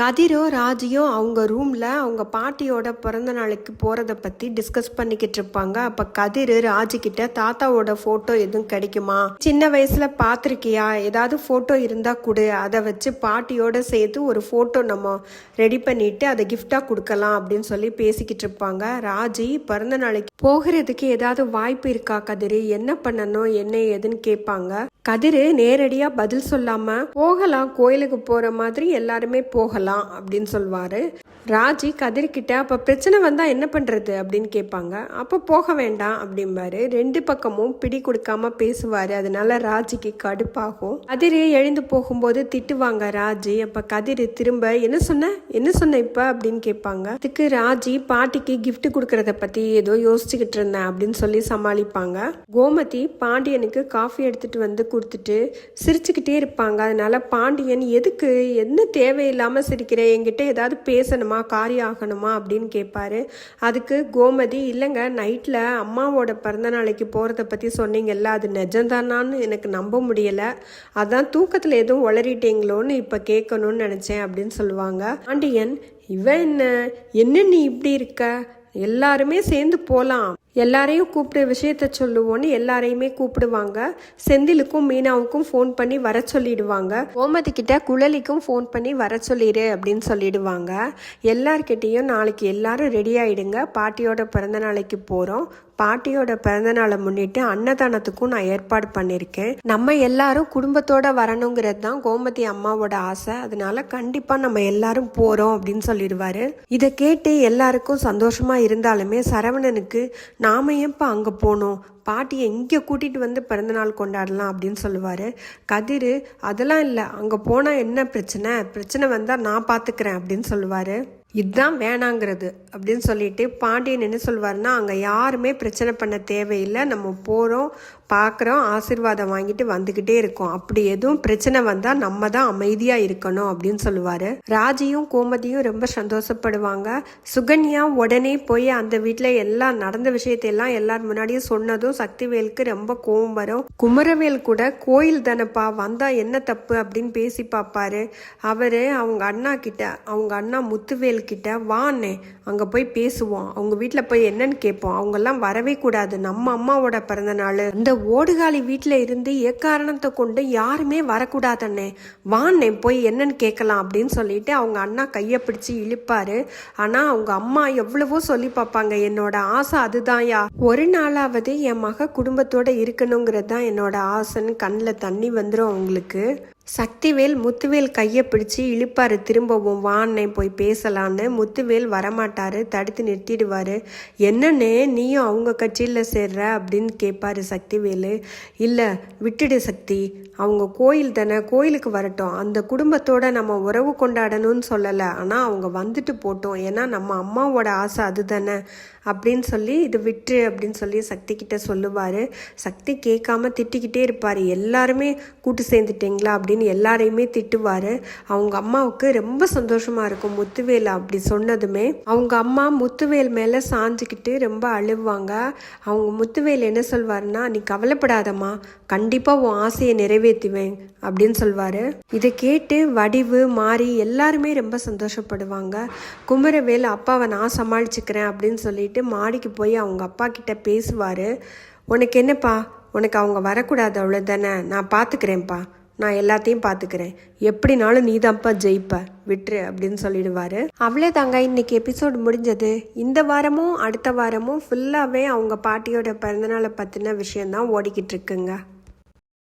கதிரோ ராஜியும் அவங்க ரூமில் அவங்க பாட்டியோட பிறந்த நாளைக்கு போகிறத பற்றி டிஸ்கஸ் பண்ணிக்கிட்டு இருப்பாங்க. அப்போ கதிர் ராஜிக்கிட்ட தாத்தாவோட ஃபோட்டோ எதுவும் கிடைக்குமா? சின்ன வயசில் பார்த்துருக்கியா? ஏதாவது ஃபோட்டோ இருந்தால் கொடு. அதை வச்சு பாட்டியோட சேர்த்து ஒரு ஃபோட்டோ நம்ம ரெடி பண்ணிட்டு அதை கிஃப்டாக கொடுக்கலாம் அப்படின்னு சொல்லி பேசிக்கிட்டு இருப்பாங்க. ராஜி பிறந்த நாளைக்கு போகிறதுக்கு ஏதாவது வாய்ப்பு இருக்கா கதிர்? என்ன பண்ணணும்? என்ன ஏதுன்னு கேட்பாங்க. கதிர் நேரடியாக பதில் சொல்லாமல் போகலாம். கோயிலுக்கு போகிற மாதிரி எல்லாருமே போகலாம். அப்படின்னு சொல்வாரு. ராஜி கதிர்கிட்ட அப்போ பிரச்சனை வந்தால் என்ன பண்ணுறது அப்படின்னு கேட்பாங்க. அப்போ போக வேண்டாம் அப்படிம்பாரு. ரெண்டு பக்கமும் பிடி கொடுக்காம பேசுவார். அதனால ராஜிக்கு கடுப்பாகும். கதிர் எழுந்து போகும்போது திட்டுவாங்க ராஜி அப்போ கதிர் திரும்ப என்ன சொன்ன? என்ன சொன்ன இப்போ? அப்படின்னு கேட்பாங்க. அதுக்கு ராஜி பாட்டிக்கு கிஃப்ட் கொடுக்கறத பற்றி ஏதோ யோசிச்சுக்கிட்டு இருந்தேன் அப்படின்னு சொல்லி சமாளிப்பாங்க. கோமதி பாண்டியனுக்கு காஃபி எடுத்துட்டு வந்து கொடுத்துட்டு சிரிச்சுக்கிட்டே இருப்பாங்க. அதனால பாண்டியன் எதுக்கு? என்ன தேவையில்லாமல் சிரிக்கிற என்கிட்ட ஏதாவது பேசணுமா? காரியம் ஆகணுமா அப்படின்னு கேட்பாரு. அதுக்கு கோமதி இல்லைங்க நைட்டில் அம்மாவோட பிறந்த நாளைக்கு போகிறத பற்றி சொன்னீங்கல்ல அது நிஜம்தானான்னு எனக்கு நம்ப முடியலை. அதான் தூக்கத்தில் எதுவும் உளறிட்டீங்களோன்னு இப்போ கேட்கணும்னு நினச்சேன் அப்படின்னு சொல்லுவாங்க. ஆண்டியன் இவன் என்ன? என்ன நீ இப்படி இருக்க? எல்லாருமே சேர்ந்து போகலாம் எல்லாரையும் கூப்பிட்டு விஷயத்த சொல்லுவோன்னு எல்லாரையுமே கூப்பிடுவாங்க. செந்திலுக்கும் மீனாவுக்கும் ஃபோன் பண்ணி வர சொல்லிடுவாங்க. ஓமதி கிட்ட குழலிக்கும் ஃபோன் பண்ணி வர சொல்லிடு அப்படின்னு சொல்லிடுவாங்க. எல்லார்கிட்டேயும் நாளைக்கு எல்லாரும் ரெடி ஆயிடுங்க. பாட்டியோட பிறந்த நாளைக்கு போகிறோம் பாட்டியோட பிறந்தநாளை முன்னிட்டு அன்னதானத்துக்கும் நான் ஏற்பாடு பண்ணியிருக்கேன் நம்ம எல்லாரும் குடும்பத்தோட வரணுங்கிறது தான் கோமதி அம்மாவோட ஆசை. அதனால கண்டிப்பாக நம்ம எல்லாரும் போகிறோம் அப்படின்னு சொல்லிடுவாரு. இதை கேட்டு எல்லாருக்கும் சந்தோஷமா இருந்தாலுமே சரவணனுக்கு நாம ஏன்ப்பா அங்கே போகணும் பாட்டியை இங்கே கூட்டிகிட்டு வந்து பிறந்தநாள் கொண்டாடலாம் அப்படின்னு சொல்லுவார். கதிர் அதெல்லாம் இல்லை. அங்கே போனால் என்ன பிரச்சனை? பிரச்சனை வந்தால் நான் பார்த்துக்கிறேன் அப்படின்னு சொல்லுவார். இதுதான் வேணாங்கிறது அப்படின்னு சொல்லிட்டு பாண்டியன் என்ன சொல்வாருன்னா அங்கே யாருமே பிரச்சனை பண்ண தேவையில்லை. நம்ம போகிறோம் பார்க்குறோம் ஆசீர்வாதம் வாங்கிட்டு வந்துக்கிட்டே இருக்கோம். அப்படி எதுவும் பிரச்சனை வந்தால் நம்ம தான் அமைதியாக இருக்கணும் அப்படின்னு சொல்லுவார். ராஜியும் கோமதியும் ரொம்ப சந்தோஷப்படுவாங்க. சுகன்யா உடனே போய் அந்த வீட்டில் எல்லாம் நடந்த விஷயத்தையெல்லாம் எல்லார் முன்னாடியும் சொன்னதும் சக்திவேலுக்கு ரொம்ப கோவம் வரும். குமரவேல் கூட கோயில் தானப்பா வந்தால் என்ன தப்பு அப்படின்னு பேசி பார்ப்பாரு. அவர் அவங்க அண்ணா கிட்ட அவங்க அண்ணா முத்துவேல் கிட்ட வாண்ணே அங்கே போய் பேசுவோம். அவங்க வீட்டில் போய் என்னன்னு கேட்போம். அவங்கெல்லாம் வரவே கூடாது. நம்ம அம்மாவோட பிறந்த நாள். அந்த ஓடுகாலி வீட்டில் இருந்து எக்காரணத்தை கொண்டு யாருமே வரக்கூடாதண்ணே. வாண்ணே போய் என்னன்னு கேட்கலாம் அப்படின்னு சொல்லிட்டு அவங்க அண்ணா கையை பிடிச்சி இழுப்பாரு. ஆனால் அவங்க அம்மா எவ்வளவோ சொல்லி பார்ப்பாங்க என்னோட ஆசை அதுதான்யா ஒரு நாளாவது என் மக குடும்பத்தோட இருக்கணுங்கிறது தான் என்னோட ஆசைன்னு கண்ணில் தண்ணி வந்துடும் அவங்களுக்கு. சக்திவேல் முத்துவேல் கையை பிடிச்சு இழுப்பாரு. திரும்பவும் வான்னே போய் பேசலான்னு. முத்துவேல் வரமாட்டாரு. தடுத்து நிறுத்திடுவாரு. என்னன்னு நீயும் அவங்க கட்சியில் சேர்ற? அப்படின்னு கேட்பாரு சக்திவேலு. இல்லை விட்டுடு சக்தி. அவங்க கோயில் தானே கோயிலுக்கு வரட்டும். அந்த குடும்பத்தோட நம்ம உறவு கொண்டாடணும்னு சொல்லலை. ஆனால் அவங்க வந்துட்டு போட்டோம். ஏன்னா நம்ம அம்மாவோட ஆசை அதுதானே. அப்படின்னு சொல்லி இது விட்டு அப்படின்னு சொல்லி சக்தி கிட்ட சொல்லுவார். சக்தி கேட்காம திட்டிக்கிட்டே இருப்பார். எல்லாருமே கூட்டு சேர்ந்துட்டீங்களா? அப்படின்னு எல்லாரையுமே திட்டுவார். அவங்க அம்மாவுக்கு ரொம்ப சந்தோஷமாக இருக்கும் முத்துவேல் அப்படி சொன்னதுமே. அவங்க அம்மா முத்துவேல் மேலே சாஞ்சுக்கிட்டு ரொம்ப அழுவாங்க. அவங்க முத்துவேல் என்ன சொல்வாருன்னா நீ கவலைப்படாதம்மா. கண்டிப்பாக உன் ஆசையை நிறைவேற்றுவேன். அப்படின்னு சொல்வார். இதை கேட்டு வடிவு மாறி எல்லாருமே ரொம்ப சந்தோஷப்படுவாங்க. குமரவேல் அப்பாவை நான் சமாளிச்சுக்கிறேன். அப்படின்னு சொல்லிட்டு மாடிக்கு போய் அவங்க அப்பா கிட்ட பேசுவார். உனக்கு என்னப்பா? உனக்கு அவங்க வரக்கூடாது அவ்வளோதானே நான் பார்த்துக்கிறேன்ப்பா நான் எல்லாத்தையும் பார்த்துக்கிறேன். எப்படினாலும் நீ தான்ப்பா ஜெயிப்ப. விட்டுரு அப்படின்னு சொல்லிடுவாரு. தாங்க இன்னைக்கு எபிசோடு முடிஞ்சது. இந்த வாரமும் அடுத்த வாரமும் ஃபுல்லாகவே அவங்க பாட்டியோட பிறந்தநாளை பற்றின விஷயந்தான் ஓடிக்கிட்டு இருக்குங்க.